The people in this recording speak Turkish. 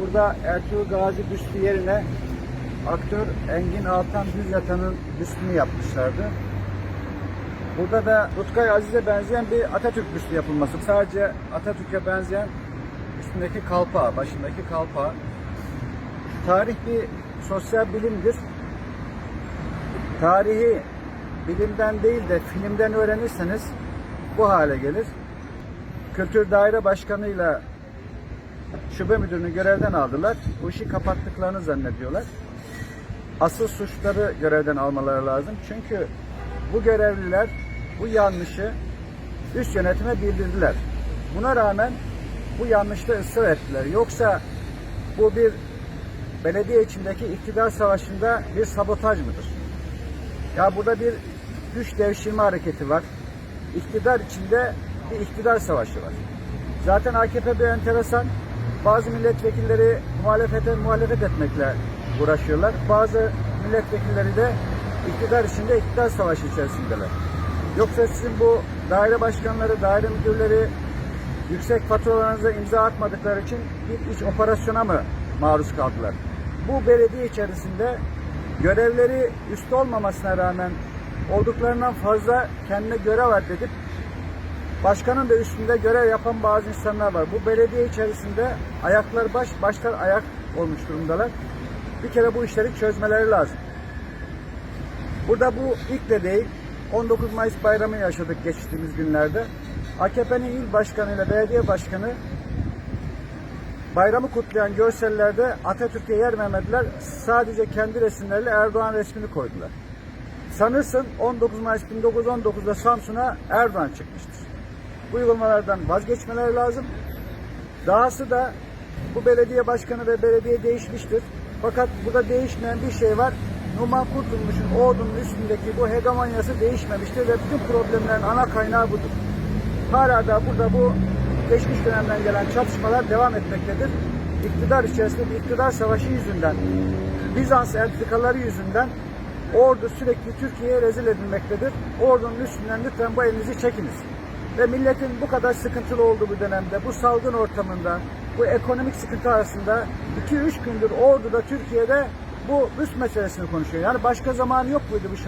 burada Ertuğrul Gazi büstü yerine aktör Engin Altan Düzyatan'ın büstünü yapmışlardı. Burada da Rutkay Aziz'e benzeyen bir Atatürk büstü yapılması. Sadece Atatürk'e benzeyen üstündeki kalpa, başındaki kalpa. Tarih bir sosyal bilimdir. Tarihi bilimden değil de filmden öğrenirseniz bu hale gelir. Kültür Daire Başkanı'yla şube müdürünü görevden aldılar. Bu işi kapattıklarını zannediyorlar. Asıl suçları görevden almaları lazım. Çünkü bu görevliler bu yanlışı üst yönetime bildirdiler. Buna rağmen bu yanlışta ısrar ettiler. Yoksa bu bir belediye içindeki iktidar savaşında bir sabotaj mıdır? Ya burada bir güç devşirme hareketi var. İktidar içinde bir iktidar savaşı var. Zaten AKP bir enteresan. Bazı milletvekilleri muhalefete muhalefet etmekle uğraşıyorlar. Bazı milletvekilleri de iktidar içinde iktidar savaşı içerisindeler. Yoksa sizin bu daire başkanları, daire müdürleri yüksek faturalarınıza imza atmadıkları için bir iç operasyona mı maruz kaldılar? Bu belediye içerisinde görevleri üst olmamasına rağmen olduklarından fazla kendine görev addedip başkanın da üstünde görev yapan bazı insanlar var. Bu belediye içerisinde ayaklar baş, başlar ayak olmuş durumdalar. Bir kere bu işleri çözmeleri lazım. Burada bu ilk de değil. 19 Mayıs bayramı yaşadık geçtiğimiz günlerde. AKP'nin il başkanı ile belediye başkanı bayramı kutlayan görsellerde Atatürk'e yer vermediler. Sadece kendi resimleriyle Erdoğan resmini koydular. Sanırsın 19 Mayıs 1919'da Samsun'a Erdoğan çıkmıştır. Uygulamalardan vazgeçmeleri lazım. Dahası da bu belediye başkanı ve belediye değişmiştir. Fakat burada değişmeyen bir şey var. Numan Kurtulmuş'un ordunun üstündeki bu hegemonyası değişmemiştir ve bütün problemlerin ana kaynağı budur. Hala da burada bu geçmiş dönemden gelen çatışmalar devam etmektedir. İktidar içerisinde bir iktidar savaşı yüzünden, Bizans entrikaları yüzünden ordu sürekli Türkiye'ye rezil edilmektedir. Ordunun üstünden lütfen bu elinizi çekiniz. Ve milletin bu kadar sıkıntılı olduğu bu dönemde, bu salgın ortamında, bu ekonomik sıkıntı arasında 2-3 gündür orduda Türkiye'de bu üst meselesini konuşuyor. Yani başka zamanı yok muydu bu şimdi?